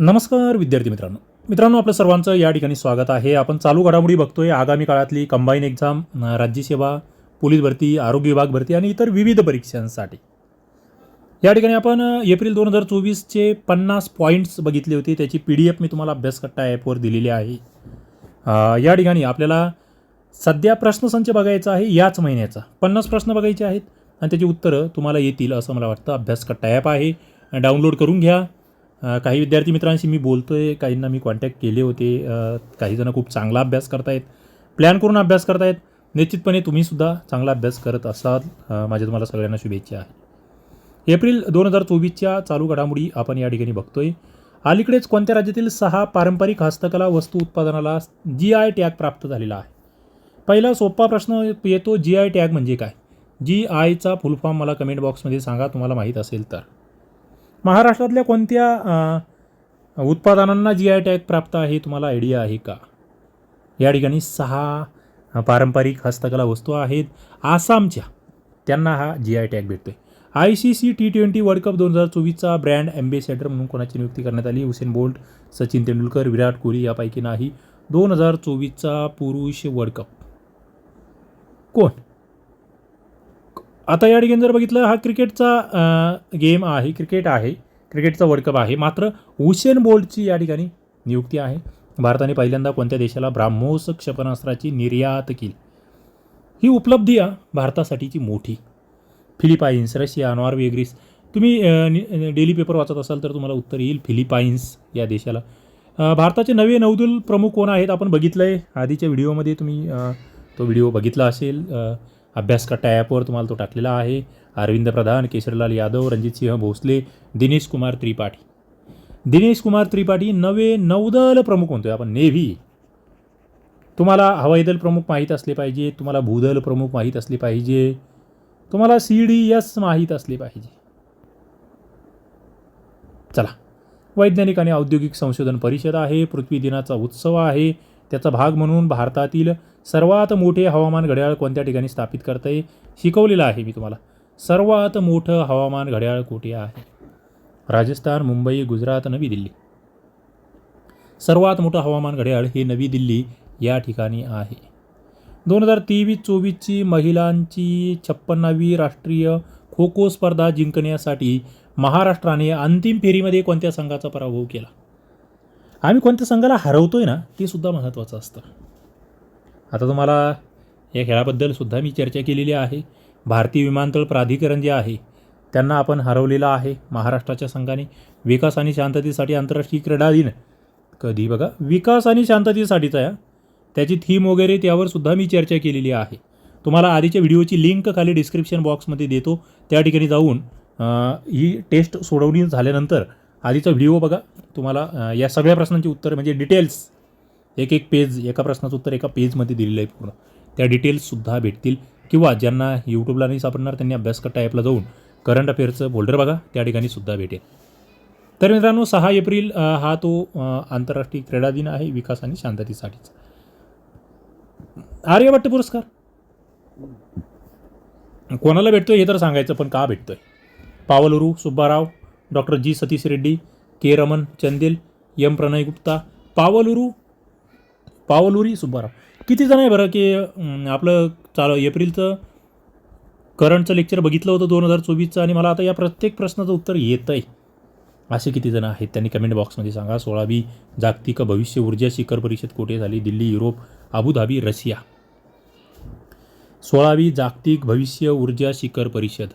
नमस्कार विद्यार्थी मित्रांनो. मित्रांनो आपलं सर्वांचं या ठिकाणी स्वागत आहे. आपण चालू घडामोडी बघतोय. आगामी काळातली कंबाईन एक्झाम राज्यसेवा पोलीस भरती आरोग्य विभाग भरती आणि इतर विविध परीक्षांसाठी. या ठिकाणी आपण एप्रिल दोन हजार चोवीसचे पन्नास पॉईंट्स बघितले होते. त्याची पी डी एफ मी तुम्हाला अभ्यासकट्टा ॲपवर दिलेली आहे. या ठिकाणी आपल्याला सध्या प्रश्नसंच बघायचा आहे याच महिन्याचा. पन्नास प्रश्न बघायचे आहेत आणि त्याची उत्तरं तुम्हाला येतील असं मला वाटतं. अभ्यासकट्टा ॲप आहे. डाउनलोड करून घ्या. काही विद्यार्थी मित्रांशी मी बोलतो आहे काहींना मी कॉन्टॅक्ट केले होते काहीजणं काही खूप चांगला अभ्यास करतायत प्लॅन करून अभ्यास करतायत. निश्चितपणे तुम्हीसुद्धा चांगला अभ्यास करत असाल. माझ्या तुम्हाला सगळ्यांना शुभेच्छा आहे. एप्रिल दोन हजार चोवीसच्या चालू घडामोडी आपण या ठिकाणी बघतोय. अलीकडेच कोणत्या राज्यातील सहा पारंपरिक हस्तकला वस्तू उत्पादनाला जी आय टॅग प्राप्त झालेला आहे? पहिला सोपा प्रश्न येतो जी आय टॅग म्हणजे काय? जी आयचा फुलफॉर्म मला कमेंट बॉक्समध्ये सांगा तुम्हाला माहीत असेल तर. महाराष्ट्रातल्या कोणत्या उत्पादनांना जी आय टॅग प्राप्त आहे तुम्हाला आयडिया आहे का? या ठिकाणी सहा पारंपरिक हस्तकला वस्तू आहेत. आसामच्या त्यांना हा जी आय टॅग भेटतो आहे I C C T twenty world cup दोन हजार चोवीसचा ब्रँड ॲम्बेसॅडर म्हणून कोणाची नियुक्ती करण्यात आली? हुसेन बोल्ट सचिन तेंडुलकर विराट कोहली यापैकी नाही. दोन हजार चोवीसचा पुरुष वर्ल्ड कप कोण? आता या ठिकाणी जर बघितलं हा क्रिकेटचा गेम आहे क्रिकेट आहे क्रिकेटचा वर्ल्ड कप आहे. मात्र उशेन बोल्टची या ठिकाणी नियुक्ती आहे. भारताने पहिल्यांदा कोणत्या देशाला ब्राह्मोस क्षेपणास्त्राची निर्यात केली? ही उपलब्धी आहे भारतासाठीची मोठी. Philippines Russia Norway Greece. तुम्ही नि- डेली पेपर वाचत असाल तर तुम्हाला उत्तर येईल फिलिपाईन्स या देशाला. भारताचे नवे नौदल प्रमुख कोण आहेत? आपण बघितलं आहे आधीच्या व्हिडिओमध्ये तुम्ही तो व्हिडिओ बघितला असेल. अभ्यास कट्टा ॲपवर तुम्हाला तो टाकलेला आहे. अरविंद प्रधान केशरीलाल यादव रणजितसिंह भोसले दिनेश कुमार त्रिपाठी. दिनेश कुमार त्रिपाठी नवे नौदल प्रमुख म्हणतोय आपण नेव्ही. तुम्हाला हवाई दल प्रमुख माहीत असले पाहिजे तुम्हाला भूदल प्रमुख माहीत असले पाहिजे तुम्हाला सी डी एस माहीत असले पाहिजे. चला वैज्ञानिक आणि औद्योगिक संशोधन परिषद आहे पृथ्वी दिनाचा उत्सव आहे त्याचा भाग म्हणून भारतातील सर्वात मोठे हवामान घड्याळ कोणत्या ठिकाणी स्थापित करता? येईल शिकवलेलं आहे मी तुम्हाला. सर्वात मोठं हवामान घड्याळ कुठे आहे? राजस्थान मुंबई गुजरात नवी दिल्ली. सर्वात मोठं हवामान घड्याळ हे नवी दिल्ली या ठिकाणी आहे. दोन हजार तेवीस चोवीसची महिलांची छप्पन्नावी राष्ट्रीय खो खो स्पर्धा जिंकण्यासाठी महाराष्ट्राने अंतिम फेरीमध्ये कोणत्या संघाचा पराभव केला? आम्ही कोणत्या संघाला हरवतोय ना ते सुद्धा महत्त्वाचं असतं. आता तुम्हाला या खेळाबद्दल सुद्धा मी चर्चा केलेली आहे. भारतीय विमानतळ प्राधिकरण जे आहे त्यांना आपण हरवलेलं आहे महाराष्ट्राच्या संघाने. विकास आणि शांततेसाठी आंतरराष्ट्रीय क्रीडा दिन. कधी बघा विकास आणि शांततेसाठीचा आहे त्याची थीम वगैरे त्यावर सुद्धा मी चर्चा केलेली आहे. तुम्हाला आधीच्या व्हिडिओची लिंक खाली डिस्क्रिप्शन बॉक्समध्ये देतो. त्या ठिकाणी जाऊन ही टेस्ट सोडवणी झाल्यानंतर आधीचा व्हिडिओ बघा. तुम्हाला या सगळ्या प्रश्नांची उत्तर म्हणजे डिटेल्स एक एक पेज एका प्रश्नाचं उत्तर एका पेजमध्ये दिलेलं आहे पूर्ण. त्या डिटेल्ससुद्धा भेटतील. किंवा ज्यांना यूट्यूबला नाही सापडणार त्यांनी अभ्यासकट्टा ॲपला जाऊन करंट अफेअरचं फोल्डर बघा त्या ठिकाणी सुद्धा भेटेल. तर मित्रांनो सहा एप्रिल हा तो आंतरराष्ट्रीय क्रीडा दिन आहे विकास आणि शांततेसाठीचा. आर्यभट्ट पुरस्कार. कोणाला भेटतोय हे तर सांगायचं पण का भेटतोय? Pavaluru Subbarao doctor G Satheesh Reddy K Raman Chandel M Pranay Gupta Pavaluru Pavaluri Subbarao. किती जण आहे बरं की आपलं चालू एप्रिलचं करंटचं लेक्चर बघितलं होतं दोन हजार चोवीसचं आणि मला आता या प्रत्येक प्रश्नाचं उत्तर येतं आहे असे किती जण आहेत त्यांनी कमेंट बॉक्समध्ये सांगा. सोळावी जागतिक भविष्य ऊर्जा शिखर परिषद कुठे झाली? Delhi Europe Abu Dhabi Russia. सोळावी जागतिक भविष्य ऊर्जा शिखर परिषद.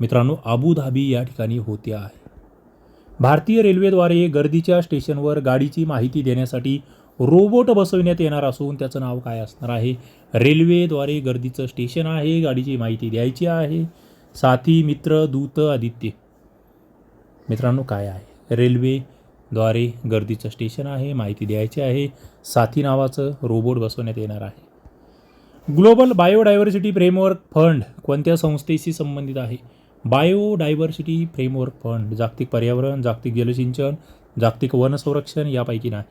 मित्रांनो अबुधाबी या ठिकाणी होते आहे. भारतीय रेल्वेद्वारे गर्दीच्या स्टेशनवर गाडीची माहिती देण्यासाठी रोबोट बसविण्यात येणार असून त्याचं नाव काय असणार आहे? रेल्वेद्वारे गर्दीचं स्टेशन आहे गाडीची माहिती द्यायची आहे. साथी मित्र दूत आदित्य. मित्रांनो काय आहे? रेल्वेद्वारे गर्दीचं स्टेशन आहे माहिती द्यायची आहे. साथी नावाचं रोबोट बसवण्यात येणार आहे. ग्लोबल बायोडायव्हर्सिटी फ्रेमवर्क फंड कोणत्या संस्थेशी संबंधित आहे? बायोडायव्हर्सिटी फ्रेमवर्क फंड जागतिक पर्यावरण जागतिक जलसिंचन जागतिक वन संरक्षण यापैकी नाही.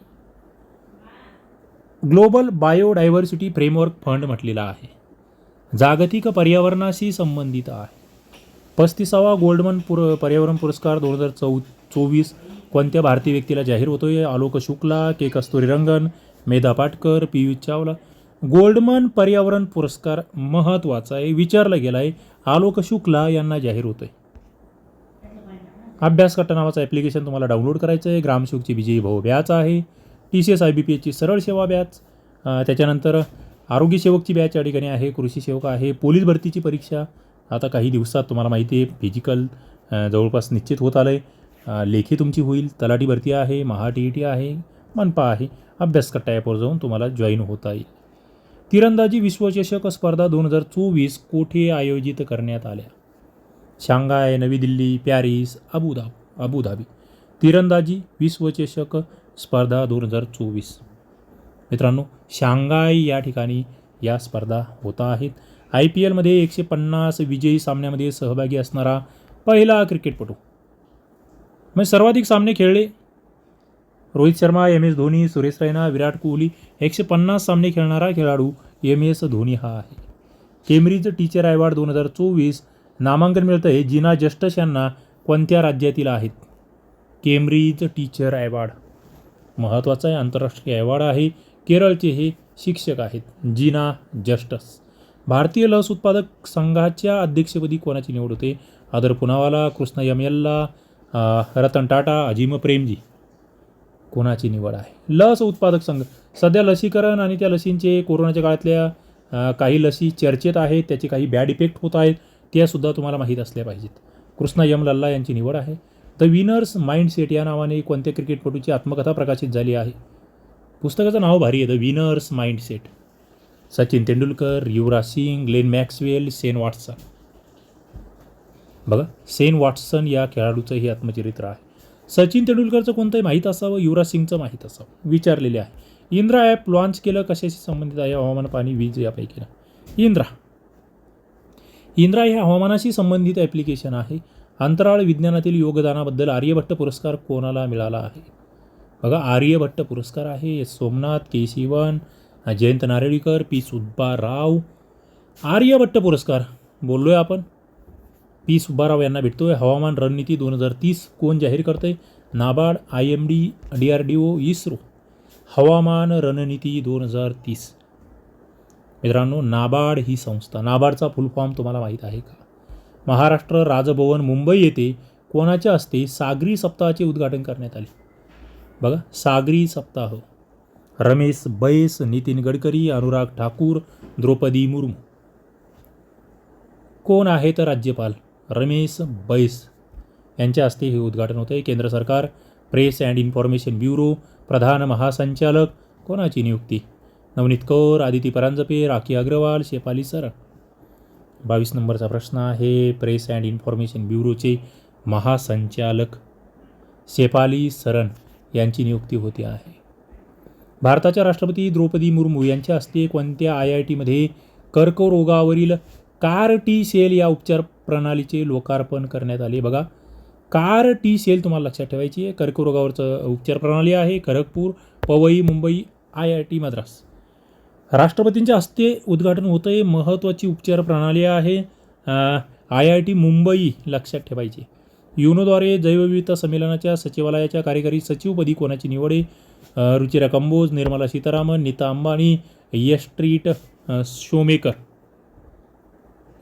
ग्लोबल बायोडायव्हर्सिटी फ्रेमवर्क फंड म्हटलेला आहे. जागतिक पर्यावरणाशी संबंधित आहे. पस्तीसावा गोल्डमन पुर पर्यावरण पुरस्कार दोन हजार चौ चोवीस कोणत्या भारतीय व्यक्तीला जाहीर होतोय? Alok Shukla K Kasturirangan Medha Patkar Piyush Chawla. Goldman पर्यावरण पुरस्कार महत्त्वाचा आहे विचारला गेला आहे आलोक शुक्ला यांना जाहीर होतो अभ्यास अभ्यासकट्टा नावाचं ॲप्लिकेशन तुम्हाला डाउनलोड करायचं आहे ग्रामशुकची विजयी भाऊ बॅच आहे. T C S I B P एचची सरळ सेवा बॅच. त्याच्यानंतर आरोग्य सेवकची बॅच या ठिकाणी आहे कृषी सेवक आहे पोलीस भरतीची परीक्षा. आता काही दिवसात तुम्हाला माहिती आहे फिजिकल जवळपास निश्चित होत आलं आहे लेखी तुमची होईल तलाठी भरती आहे महा टी ई टी आहे मनपा आहे अभ्यास कट्टा ॲपवर जाऊन तुम्हाला जॉईन होता येईल तिरंदाजी विश्वचषक स्पर्धा दोन हजार चोवीस कोठे आयोजित करण्यात आल्या? शांघाय नवी दिल्ली पॅरिस अबुधाब अबुधाबी. तिरंदाजी विश्वचषक स्पर्धा दोन हजार चोवीस. मित्रांनो शांघाय या ठिकाणी या स्पर्धा होत आहेत. आय पी एलमध्ये एकशे पन्नास विजयी सामन्यामध्ये सहभागी असणारा पहिला क्रिकेटपटू. म्हणजे सर्वाधिक सामने खेळले रोहित शर्मा एम एस धोनी सुरेश रैना विराट कोहली. एकशे पन्नास सामने खेळणारा खेळाडू एम एस धोनी हा आहे. केम्ब्रिज टीचर अवॉर्ड दोन हजार चोवीस नामांकन मिळतं आहे जिना जस्टस यांना कोणत्या राज्यातील आहेत? Cambridge teacher award. महत्त्वाचा आहे. आंतरराष्ट्रीय अवॉर्ड आहे. केरळचे हे शिक्षक आहेत. जिना जस्टस. भारतीय लस उत्पादक संघाच्या अध्यक्षपदी कोणाची निवड होते? आदर पुनावाला कृष्ण यमयल्ला रतन टाटा अजिम प्रेमजी. कोणाची निवड आहे? लस उत्पादक संघ. सध्या लसीकरण आणि त्या लसींचे कोरोनाच्या काळातल्या काही लसी चर्चेत आहेत. त्याचे काही बॅड इफेक्ट होत आहेत. त्यासुद्धा तुम्हाला माहीत असल्या पाहिजेत. कृष्णा यम लल्ला यांची निवड आहे. द विनर्स माइंडसेट या नावाने कोणत्या क्रिकेटपटूची आत्मकथा प्रकाशित झाली आहे? पुस्तकाचं नाव भारी आहे the winners mindset Sachin Tendulkar Yuvraj Singh Glenn Maxwell Shane Watson. बघा सेन वॉटसन या खेळाडूचं हे आत्मचरित्र आहे. सचिन तेंडुलकरचं कोणतंही माहीत असावं युवराज सिंगचं माहीत असावं विचारलेले आहे. इंद्रा ॲप लॉन्च केलं कशाशी संबंधित आहे हवामान पाणी वीज यापैकी ना इंद्रा. इंद्रा हे हवामानाशी संबंधित ॲप्लिकेशन आहे. अंतराळ विज्ञानातील योगदानाबद्दल आर्यभट्ट पुरस्कार कोणाला मिळाला आहे? बघा आर्यभट्ट पुरस्कार आहे सोमनाथ के शिवन जयंत नारळीकर पी सुब्बाराव. आर्यभट्ट पुरस्कार बोललो आहे आपण. पी सुब्बाराव यांना भेटतो आहे हवामान रणनीती दोन हजार तीस कोण जाहीर करते NABARD I M D D R D O ISRO. हवामान रणनीती दोन हजार तीस. मित्रांनो नाबार्ड ही संस्था नाबार्डचा फुल फॉर्म तुम्हाला माहीत आहे का? महाराष्ट्र राजभवन मुंबई येथे कोणाच्या हस्ते सागरी सप्ताहाचे उद्घाटन करण्यात आले? बघा सागरी सप्ताह. रमेश बैस नितीन गडकरी अनुराग ठाकूर द्रौपदी मुर्मू. कोण आहेत राज्यपाल? रमेश बैस. यांच्या हस्ते हे उद्घाटन होते केंद्र सरकार प्रेस अँड इन्फॉर्मेशन ब्युरो प्रधान महासंचालक. कोणाची नियुक्ती? नवनीत कौर आदिती परांजपे राखी अग्रवाल शेपाली सरळ. बावीस नंबरचा प्रश्न आहे. प्रेस अँड इन्फॉर्मेशन ब्युरोचे महासंचालक शेपाली सरन यांची नियुक्ती होती आहे. भारताच्या राष्ट्रपती द्रौपदी मुर्मू यांच्या हस्ते कोणत्या आय आय टीमध्ये कर्करोगावरील कार टी सेल या उपचार प्रणालीचे लोकार्पण करण्यात आले? बघा कार टी सेल तुम्हाला लक्षात ठेवायची आहे. कर्करोगावरचं उपचार प्रणाली आहे. Kharagpur Powai Mumbai I I T Madras. राष्ट्रपतींच्या हस्ते उद्घाटन होतं आहे महत्त्वाची उपचार प्रणाली आहे. आय आय टी मुंबई लक्षात ठेवायची. युनोद्वारे जैवविविधता संमेलनाच्या सचिवालयाच्या कार्यकारी सचिवपदी कोणाची निवड आहे? Ruchira Kamboj Nirmala Sitharaman Nita Ambani Yash street shoemaker.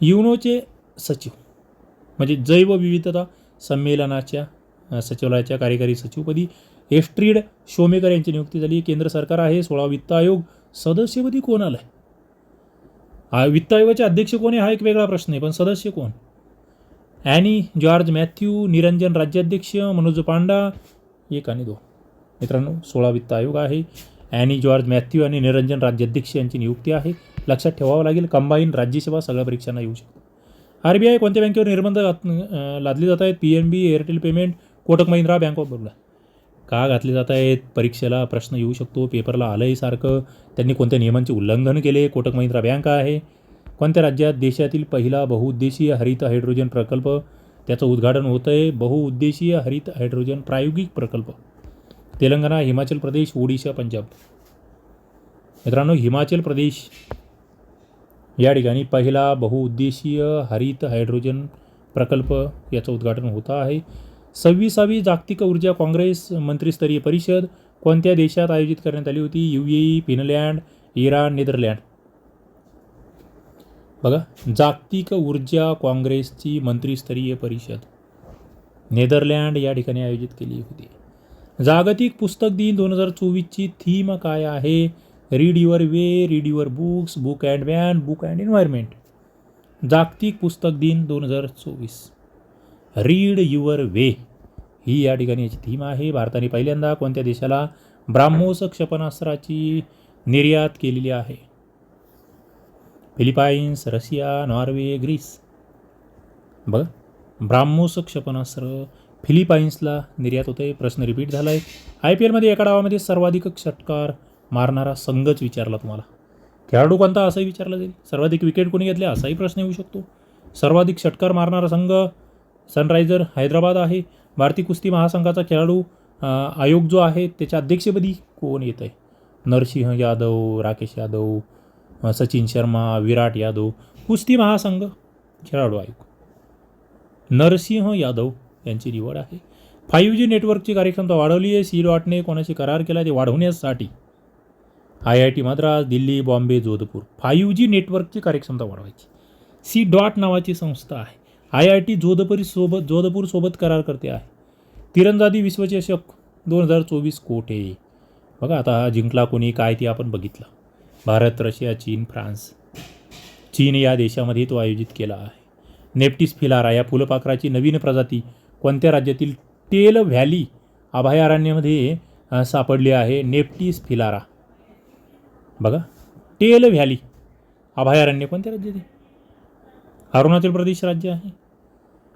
युनोचे सचिव म्हणजे जैवविविधता संमेलनाच्या सचिवालयाच्या कार्यकारी सचिवपदी एस्ट्रीड शोमेकर यांची नियुक्ती झाली. केंद्र सरकार आहे. सोळा वित्त आयोग सदस्यपदी कोण आलं आहे हा वित्त आयोगाचे अध्यक्ष कोण आहे? हा एक वेगळा प्रश्न आहे पण सदस्य कोण? Any George Matthew Niranjan राज्याध्यक्ष Manoj Panda एक आणि दोन. मित्रांनो सोळा वित्त आयोग आहे. ॲनी जॉर्ज मॅथ्यू आणि निरंजन राज्याध्यक्ष यांची नियुक्ती आहे. लक्षात ठेवावं लागेल कंबाईन राज्यसभा सगळ्या परीक्षांना येऊ शकतो. आर बी आय कोणत्या बँकेवर निर्बंध लादले जात आहेत? P N B Airtel payment Kotak Mahindra bank of Baroda का घातले जात आहेत? परीक्षेला प्रश्न येऊ शकतो. पेपरला आलंही सारखं. त्यांनी कोणत्या नियमांचे उल्लंघन केले? कोटक महिंद्रा बँक आहे. कोणत्या राज्यात देशातील पहिला बहुउद्देशीय हरित हायड्रोजन प्रकल्प? त्याचं उद्घाटन होतं आहे बहुउद्देशीय हरित हायड्रोजन प्रायोगिक प्रकल्प. तेलंगणा हिमाचल प्रदेश ओडिशा पंजाब. मित्रांनो हिमाचल प्रदेश या ठिकाणी पहिला बहुउद्देशीय हरित हायड्रोजन प्रकल्प याचं उद्घाटन होतं आहे. सव्वीसावी जागतिक ऊर्जा काँग्रेस मंत्रीस्तरीय परिषद कोणत्या देशात आयोजित करण्यात आली होती? U A Finland Iran Netherland. बघा जागतिक ऊर्जा काँग्रेसची मंत्रीस्तरीय परिषद नेदरलँड या ठिकाणी आयोजित केली होती. जागतिक पुस्तक दिन दोन हजार चोवीसची थीम काय आहे? Read your way read your books book and one book and environment जागतिक पुस्तक दिन दोन हजार चोवीस. रीड युअर वे. ही या ठिकाणी याची थीम आहे. भारताने पहिल्यांदा कोणत्या देशाला ब्राह्मोस क्षेपणास्त्राची निर्यात केलेली आहे? Philippines Russia Norway Greece. बघा. ब्राह्मोस क्षेपणास्त्र फिलिपाईन्सला निर्यात होते प्रश्न रिपीट झाला आहे आय पी एलमध्ये एका डावामध्ये सर्वाधिक षटकार मारणारा संघच विचारला तुम्हाला. खेळाडू कोणता असंही विचारलं जाईल? सर्वाधिक विकेट कोणी घेतले असाही प्रश्न येऊ शकतो. सर्वाधिक षटकार मारणारा संघ सनरायझर हैदराबाद आहे. भारतीय कुस्ती महासंघाचा खेळाडू आयोग जो आहे त्याच्या अध्यक्षपदी कोण येत आहे नरसिंह यादव राकेश यादव सचिन शर्मा विराट यादव कुस्ती महासंघ खेळाडू आयोग. नरसिंह यादव यांची निवड आहे. फाईव्ह जी नेटवर्कची कार्यक्षमता वाढवली आहे. सी डॉटने कोणाशी करार केला ते वाढवण्यासाठी I I T Madras Delhi Bombay Jodhpur five G नेटवर्कची कार्यक्षमता वाढवायची. सी डॉट नावाची संस्था आहे. आय आय टी जोधपुरी सोबत जोधपूरसोबत करार करते आहे. तिरंदाजी विश्वचषक दोन हजार चोवीस कोटे बघा आता हा जिंकला कोणी काय ते आपण बघितलं. भारत रशिया चीन फ्रान्स. चीन या देशामध्ये तो आयोजित केला आहे. नेप्टिस फिलारा या फुलपाखराची नवीन प्रजाती कोणत्या राज्यातील टेल व्हॅली अभयारण्यामध्ये सापडली आहे? नेप्टिस फिलारा. बघा टेल व्हॅली अभयारण्य कोणत्या राज्यात आहे अरुणाचल प्रदेश राज्य आहे.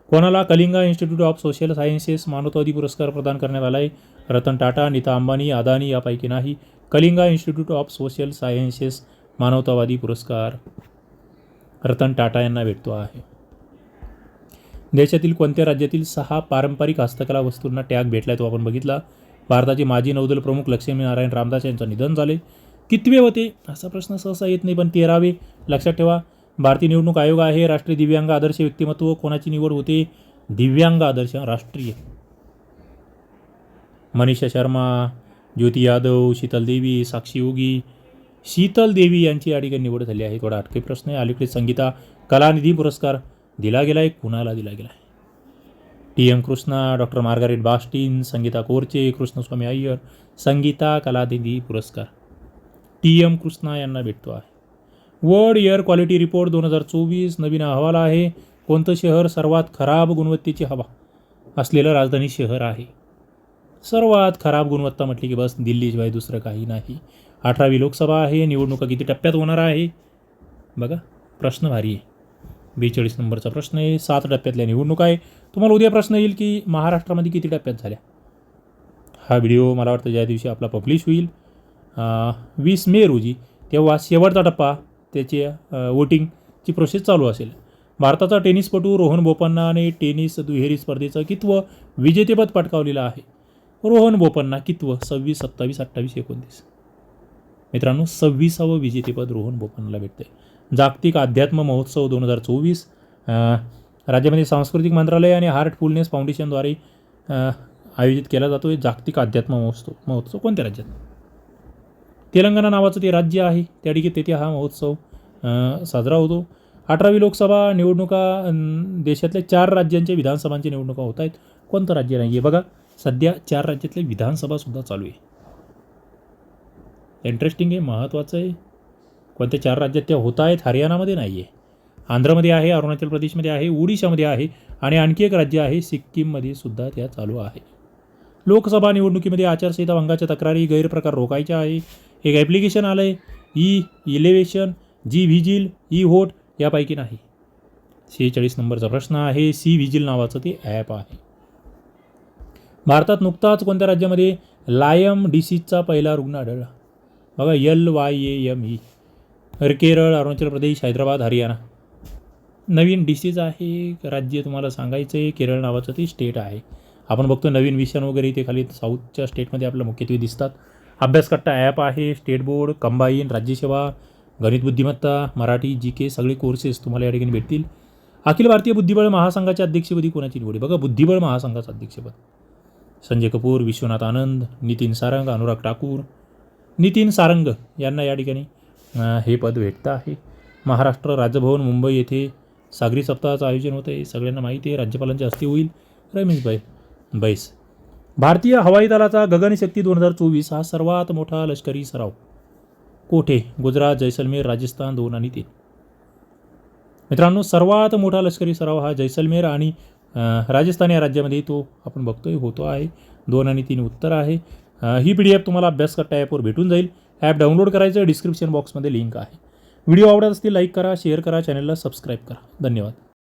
कोणाला Kalinga institute of social sciences मानवतावादी पुरस्कार प्रदान करण्यात आला आहे रतन टाटा नीता अंबानी अदानी यापैकी नाही. Kalinga institute of social sciences मानवतावादी पुरस्कार. रतन टाटा यांना भेटतो आहे. देशातील कोणत्या राज्यातील सहा पारंपरिक हस्तकला वस्तूंना टॅग भेटला तो आपण बघितला. भारताचे माजी नौदल प्रमुख लक्ष्मीनारायण रामदास यांचं निधन झाले कितवे होते? असा प्रश्न सहसा येत नाही पण तेरावे लक्षात ठेवा. भारतीय निवडणूक आयोग आहे राष्ट्रीय दिव्यांग आदर्श व्यक्तिमत्व कोणाची निवड होते? दिव्यांग आदर्श राष्ट्रीय. मनीषा शर्मा ज्योती यादव शीतल देवी साक्षी योगी शीतल देवी यांची या ठिकाणी निवड झाली आहे. थोडा अटके प्रश्न आहे. अलीकडे संगीता कलानिधी पुरस्कार दिला गेला आहे कुणाला दिला गेला आहे T. M. Krishna doctor Margaret Bastin Sangita कोरचे कृष्णस्वामी अय्यर संगीता कलानिधी पुरस्कार. टी. एम. कृष्णा यांना भेटतो आहे. वर्ल्ड एअर क्वालिटी रिपोर्ट दोन हजार चोवीस नवीन अहवाल आहे. कोणतं शहर सर्वात खराब गुणवत्तेची हवा? असलेलं राजधानी शहर आहे. सर्वात खराब गुणवत्ता म्हटली की बस दिल्लीशिवाय दुसरं काही नाही. अठरावी लोकसभा आहे. निवडणुका किती टप्प्यात होणार आहे? बघा प्रश्न भारी आहे. बेचाळीस नंबरचा प्रश्न आहे. सात टप्प्यातल्या निवडणूक आहे. तुम्हाला उद्या प्रश्न येईल की महाराष्ट्रामध्ये किती टप्प्यात झाल्या? हा व्हिडिओ मला वाटतं ज्या दिवशी आपला पब्लिश होईल वीस मे रोजी. तेव्हा शेवटचा टप्पा त्याची वोटिंगची प्रोसेस चालू असेल. भारताचा टेनिसपटू रोहन बोपन्नाने टेनिस दुहेरी स्पर्धेचं कित्व विजेतेपद पटकावलेलं आहे. रोहन बोपन्ना कित्व? सव्वीस सत्तावीस अठ्ठावीस एकोणतीस. मित्रांनो सव्वीसावं विजेतेपद रोहन बोपन्नाला आहे जागतिक अध्यात्म महोत्सव दोन हजार चोवीस राज्यामध्ये सांस्कृतिक मंत्रालय आणि हार्टफुलनेस फाउंडेशनद्वारे आयोजित केला जातो आहे जागतिक अध्यात्म महोत्सव. महोत्सव कोणत्या राज्यात? तेलंगणा नावाचं ते राज्य आहे. त्या ठिकाणी तेथे हा महोत्सव साजरा होतो. अठरावी लोकसभा निवडणुका देशातल्या चार राज्यांच्या विधानसभांच्या निवडणुका होत आहेत. कोणतं राज्य नाही आहे बघा. सध्या चार राज्यातल्या विधानसभासुद्धा चालू आहे. इंटरेस्टिंग आहे महत्त्वाचं आहे. कोणत्या चार राज्यात त्या होत आहेत हरियाणामध्ये नाही आहे. आंध्रमध्ये आहे अरुणाचल प्रदेशमध्ये आहे ओडिशामध्ये आहे आणि आणखी एक राज्य आहे सिक्कीममध्ये सुद्धा त्या चालू आहे. लोकसभा निवडणुकीमध्ये आचारसंहिता भंगाच्या तक्रारी गैरप्रकार रोखायच्या आहे. एक ॲप्लिकेशन आलं आहे E elevation G vigil E vote यापैकी नाही. शेहेचाळीस नंबरचा प्रश्न आहे. सी व्हिजिल नावाचं ते ॲप आहे. भारतात नुकताच कोणत्या राज्यामध्ये लायम डिसीजचा पहिला रुग्ण आढळला? बघा L Y A M E Kerala Arunachal Pradesh Hyderabad Haryana. Naveen disease आहे. राज्य तुम्हाला सांगायचं आहे केरळ नावाचं ते स्टेट आहे. आपण बघतो नवीन विषाणू वगैरे इथे खाली साऊथच्या स्टेटमध्ये आपल्याला मुख्यत्वे दिसतात. अभ्यासकट्टा ॲप आहे स्टेट बोर्ड कंबाईन राज्यसेवा गणित बुद्धिमत्ता मराठी जी के सगळे कोर्सेस तुम्हाला या ठिकाणी भेटतील. अखिल भारतीय बुद्धिबळ महासंघाच्या अध्यक्षपदी कोणाची निवड? आहे? बघा बुद्धिबळ महासंघाचं अध्यक्षपद. संजय कपूर विश्वनाथ आनंद नितीन सारंग अनुराग ठाकूर. नितीन सारंग यांना या ठिकाणी हे पद भेटतं आहे. महाराष्ट्र राजभवन मुंबई येथे सागरी सप्ताहाचं आयोजन होतं आहे सगळ्यांना माहिती आहे राज्यपालांच्या हस्ते होईल. रमेशभाई बैस. भारतीय हवाई दलाचा गगनशक्ती दोन हजार चोवीस हा सर्वात मोठा लष्करी सराव. कोठे? गुजरात जैसलमेर राजस्थान दोन आणि तीन. मित्रांनो सर्वात मोठा लष्करी सराव हा जैसलमेर आणि राजस्थान या राज्यामध्ये तो आपण बघतोय होतो आहे. दोन आणि तीन उत्तर आहे. ही पी डी एफ तुम्हाला अभ्यास करता ॲपवर भेटून जाईल. ॲप डाउनलोड करायचं डिस्क्रिप्शन बॉक्समध्ये लिंक आहे. व्हिडिओ आवडत असतील लाईक करा शेअर करा चॅनलला सबस्क्राईब करा. धन्यवाद.